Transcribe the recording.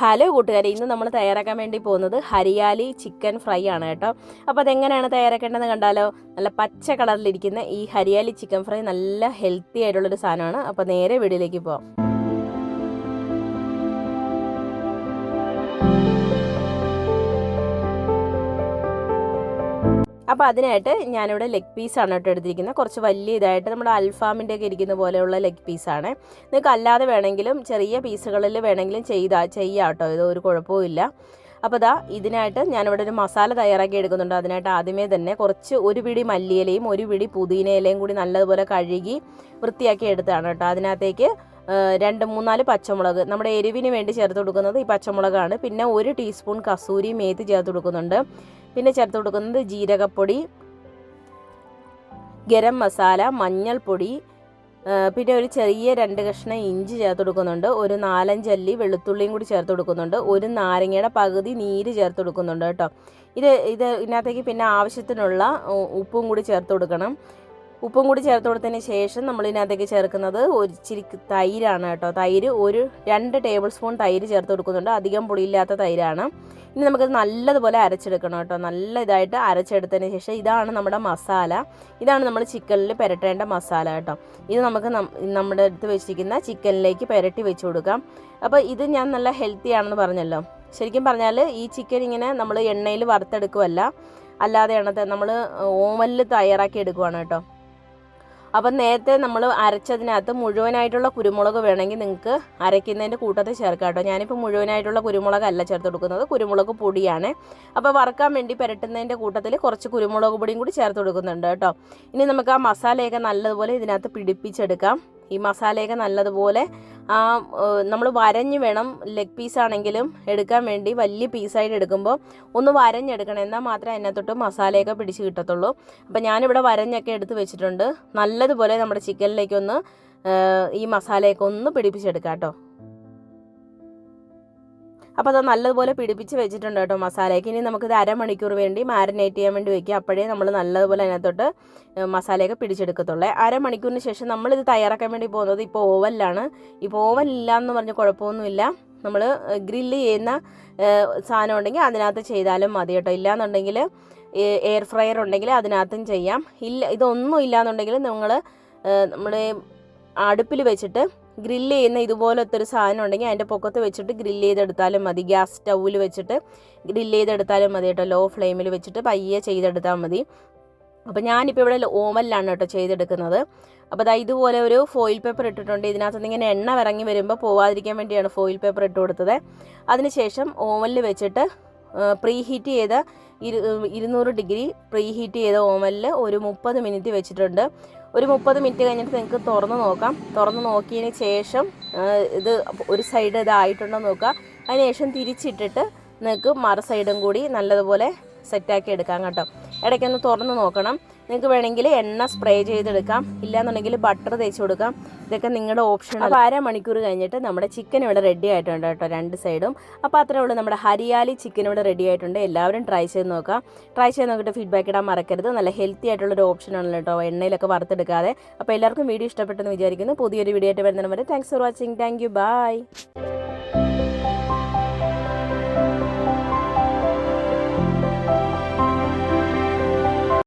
Hello കൂട്ടുകാരെ ഇന്ന് നമ്മൾ തയ്യാറാക്കാൻ വേണ്ടി പോകുന്നത് ഹരിയാലി ചിക്കൻ ഫ്രൈ ആണ് കേട്ടോ. അപ്പോൾ അതെങ്ങനെയാണ് തയ്യാറാക്കേണ്ടതെന്ന് കണ്ടാലോ? നല്ല പച്ച കളറിലിരിക്കുന്ന ഈ ഹരിയാലി ചിക്കൻ ഫ്രൈ നല്ല ഹെൽത്തി ആയിട്ടുള്ളൊരു സാധനമാണ്. അപ്പോൾ നേരെ വീടിലേക്ക് പോകാം അപ്പോൾ അതിനായിട്ട് ഞാനിവിടെ ലെഗ് പീസാണ് കേട്ടോ എടുത്തിരിക്കുന്നത്. കുറച്ച് വലിയ ഇതായിട്ട് നമ്മുടെ അൽഫാമിന്റെ ഒക്കെ ഇരിക്കുന്ന പോലെയുള്ള ലെഗ് പീസാണ് നിങ്ങൾക്ക് അല്ലാതെ വേണമെങ്കിലും ചെറിയ പീസുകളിൽ വേണമെങ്കിലും ചെയ്താ ചെയ്യാം കേട്ടോ. ഇത് ഒരു കുഴപ്പവുമില്ല അപ്പോൾ ദാ ഇതിനായിട്ട് ഞാനിവിടെ ഒരു മസാല തയ്യാറാക്കി എടുക്കുന്നുണ്ട്. അതിനായിട്ട് ആദ്യമേ തന്നെ കുറച്ച് ഒരു പിടി മല്ലിയിലയും ഒരു പിടി പുതിനയിലയും കൂടി നല്ലതുപോലെ കഴുകി വൃത്തിയാക്കി എടുത്താണ് കേട്ടോ. അതിനകത്തേക്ക് രണ്ട് മൂന്നാൽ പച്ചമുളക്. നമ്മുടെ എരിവിന് വേണ്ടി ചേർത്ത് കൊടുക്കുന്നത് ഈ പച്ചമുളകാണ്. പിന്നെ ഒരു ടീസ്പൂൺ കസൂരി മേത്ത് ചേർത്ത് കൊടുക്കുന്നുണ്ട്. പിന്നെ ചേർത്ത് കൊടുക്കുന്നത് ജീരകപ്പൊടി ഗരം മസാല മഞ്ഞൾപ്പൊടി പിന്നെ ഒരു ചെറിയ രണ്ട് കഷ്ണം ഇഞ്ചി ചേർത്ത് കൊടുക്കുന്നുണ്ട്. ഒരു നാലഞ്ചല്ലി വെളുത്തുള്ളിയും കൂടി ചേർത്ത് കൊടുക്കുന്നുണ്ട്. ഒരു നാരങ്ങയുടെ പകുതി നീര് ചേർത്ത് കൊടുക്കുന്നുണ്ട് കേട്ടോ. ഇത് ഇത് ഇതിനകത്തേക്ക് പിന്നെ ആവശ്യത്തിനുള്ള ഉപ്പും കൂടി ചേർത്ത് കൊടുക്കണം. ഉപ്പും കൂടി ചേർത്ത് കൊടുത്തതിന് ശേഷം നമ്മൾ ഇതിനകത്തേക്ക് ചേർക്കുന്നത് ഒരു ഇച്ചിരി തൈരാണ് കേട്ടോ. തൈര് ഒരു രണ്ട് ടേബിൾ സ്പൂൺ തൈര് ചേർത്ത് കൊടുക്കുന്നുണ്ട്. അധികം പുളിയില്ലാത്ത തൈരാണ്. ഇനി നമുക്കത് നല്ലതുപോലെ അരച്ചെടുക്കണം കേട്ടോ. നല്ല ഇതായിട്ട് അരച്ചെടുത്തതിന് ശേഷം ഇതാണ് നമ്മുടെ മസാല. ഇതാണ് നമ്മൾ ചിക്കനിൽ പുരട്ടേണ്ട മസാല കേട്ടോ. ഇത് നമുക്ക് നമ്മുടെ അടുത്ത് വെച്ചിരിക്കുന്ന ചിക്കനിലേക്ക് പുരട്ടി വെച്ച് കൊടുക്കാം. അപ്പോൾ ഇത് ഞാൻ നല്ല ഹെൽത്തി ആണെന്ന് പറഞ്ഞല്ലോ. ശരിക്കും പറഞ്ഞാൽ ഈ ചിക്കൻ ഇങ്ങനെ നമ്മൾ എണ്ണയിൽ വറുത്തെടുക്കുമല്ല അല്ലാതെയാണ് നമ്മൾ ഓവനിൽ തയ്യാറാക്കി എടുക്കുവാണ് കേട്ടോ. അപ്പം നേരത്തെ നമ്മൾ അരച്ചതിനകത്ത് മുഴുവനായിട്ടുള്ള കുരുമുളക് വേണമെങ്കിൽ നിങ്ങൾക്ക് അരയ്ക്കുന്നതിന്റെ കൂട്ടത്തിൽ ചേർക്കാം കേട്ടോ. ഞാനിപ്പോൾ മുഴുവനായിട്ടുള്ള കുരുമുളകല്ല ചേർത്ത് കൊടുക്കുന്നത്. കുരുമുളക് പൊടിയാണ്. അപ്പോൾ വറുക്കാൻ വേണ്ടി പുരട്ടുന്നതിന്റെ കൂട്ടത്തിൽ കുറച്ച് കുരുമുളക് പൊടിയും കൂടി ചേർത്ത് കൊടുക്കുന്നുണ്ട് കേട്ടോ. ഇനി നമുക്ക് ആ മസാലയൊക്കെ നല്ലതുപോലെ ഇതിനകത്ത് പിടിപ്പിച്ചെടുക്കാം. ഈ മസാലയൊക്കെ നല്ലതുപോലെ ആ നമ്മൾ വരഞ്ഞ് വേണം ലെഗ് പീസ് ആണെങ്കിലും എടുക്കാൻ വേണ്ടി വലിയ പീസായിട്ട് എടുക്കുമ്പോൾ ഒന്ന് വരഞ്ഞെടുക്കണം. എന്നാൽ മാത്രമേ അതിനകത്തോട്ട് മസാലയൊക്കെ പിടിച്ച് കിട്ടത്തുള്ളൂ. അപ്പോൾ ഞാനിവിടെ വരഞ്ഞൊക്കെ എടുത്ത് വെച്ചിട്ടുണ്ട്. നല്ലതുപോലെ നമ്മുടെ ചിക്കനിലേക്കൊന്ന് ഈ മസാലയൊക്കെ ഒന്ന് പിടിപ്പിച്ചെടുക്കാം കേട്ടോ. അപ്പോൾ അത് നല്ലതുപോലെ പിടിപ്പിച്ച് വെച്ചിട്ടുണ്ട് കേട്ടോ മസാലയ്ക്ക്. ഇനി നമുക്കിത് അരമണിക്കൂർ വേണ്ടി മാരിനേറ്റ് ചെയ്യാൻ വേണ്ടി വെക്കുക. അപ്പോഴേ നമ്മൾ നല്ലതുപോലെ അതിനകത്തോട്ട് മസാലയൊക്കെ പിടിച്ചെടുക്കത്തുള്ളേ. അരമണിക്കൂറിന് ശേഷം നമ്മളിത് തയ്യാറാക്കാൻ വേണ്ടി പോകുന്നത് ഇപ്പോൾ ഓവനിലാണ്. ഇപ്പോൾ ഓവൻ എന്ന് പറഞ്ഞ കുഴപ്പമൊന്നുമില്ല. നമ്മൾ ഗ്രില്ല് ചെയ്യുന്ന സാധനം ഉണ്ടെങ്കിൽ അതിനകത്ത് ചെയ്താലും മതി കേട്ടോ. ഇല്ലയെന്നുണ്ടെങ്കിൽ എയർ ഫ്രയർ ഉണ്ടെങ്കിൽ അതിനകത്തും ചെയ്യാം. ഇല്ല ഇതൊന്നും ഇല്ലയെന്നുണ്ടെങ്കിൽ നിങ്ങൾ നമ്മൾ അടുപ്പിൽ വെച്ചിട്ട് ഗ്രില്ല് ചെയ്യുന്ന ഇതുപോലത്തെ ഒരു സാധനം ഉണ്ടെങ്കിൽ അതിന്റെ പൊക്കത്ത് വെച്ചിട്ട് ഗ്രില്ല് ചെയ്തെടുത്താലും മതി. ഗ്യാസ് സ്റ്റൗവിൽ വെച്ചിട്ട് ഗ്രില്ല് ചെയ്തെടുത്താലും മതി കേട്ടോ. ലോ ഫ്ലെയിമിൽ വെച്ചിട്ട് പയ്യെ ചെയ്തെടുത്താൽ മതി. അപ്പോൾ ഞാനിപ്പോൾ ഇവിടെ ഓമലിലാണ് കേട്ടോ ചെയ്തെടുക്കുന്നത്. അപ്പോൾ അതാ ഇതുപോലെ ഒരു ഫോയിൽ പേപ്പർ ഇട്ടിട്ടുണ്ട്. ഇതിനകത്ത് ഇങ്ങനെ എണ്ണ ഇറങ്ങി വരുമ്പോൾ പോവാതിരിക്കാൻ വേണ്ടിയാണ് ഫോയിൽ പേപ്പർ ഇട്ട് കൊടുത്തത്. അതിനുശേഷം ഓമലിൽ വെച്ചിട്ട് പ്രീ ഹീറ്റ് ചെയ്ത ഇരു ഇരുന്നൂറ് ഡിഗ്രി പ്രീ ഹീറ്റ് ചെയ്ത ഓവനിൽ ഒരു മുപ്പത് മിനിറ്റ് വെച്ചിട്ടുണ്ട്. ഒരു മുപ്പത് മിനിറ്റ് കഴിഞ്ഞിട്ട് നിങ്ങൾക്ക് തുറന്ന് നോക്കാം. തുറന്ന് നോക്കിയതിന് ശേഷം ഇത് ഒരു സൈഡ് ഇതായിട്ടുണ്ടോ നോക്കുക. അതിനുശേഷം തിരിച്ചിട്ടിട്ട് നിങ്ങൾക്ക് മറു സൈഡും കൂടി നല്ലതുപോലെ സെറ്റാക്കി എടുക്കാം കേട്ടോ. ഇടയ്ക്കൊന്ന് തുറന്ന് നോക്കണം. നിങ്ങൾക്ക് വേണമെങ്കിൽ എണ്ണ സ്പ്രേ ചെയ്തെടുക്കാം. ഇല്ലാന്നുണ്ടെങ്കിൽ ബട്ടർ തേച്ച് കൊടുക്കാം. ഇതൊക്കെ നിങ്ങളുടെ ഓപ്ഷൻ അപ്പോൾ അരമണിക്കൂർ കഴിഞ്ഞിട്ട് നമ്മുടെ ചിക്കൻ ഇവിടെ റെഡി ആയിട്ടുണ്ട് കേട്ടോ രണ്ട് സൈഡും അപ്പോൾ അത്രേ ഉള്ളൂ. നമ്മുടെ ഹരിയാലി ചിക്കൻ ഇവിടെ റെഡി ആയിട്ടുണ്ട്. എല്ലാവരും ട്രൈ ചെയ്ത് നോക്കാം. ട്രൈ ചെയ്ത് നോക്കിയിട്ട് ഫീഡ്ബാക്ക് ഇടാൻ മറക്കരുത്. നല്ല ഹെൽത്തി ആയിട്ടുള്ളൊരു ഓപ്ഷനാണല്ലോ കേട്ടോ എണ്ണയിലൊക്കെ വറുത്തെടുക്കാതെ. അപ്പോൾ എല്ലാവർക്കും വീഡിയോ ഇഷ്ടപ്പെട്ടെന്ന് വിചാരിക്കുന്നു. പുതിയൊരു വീഡിയോ ആയിട്ട് വരുന്നതിന് വരെ thanks for watching thank you bye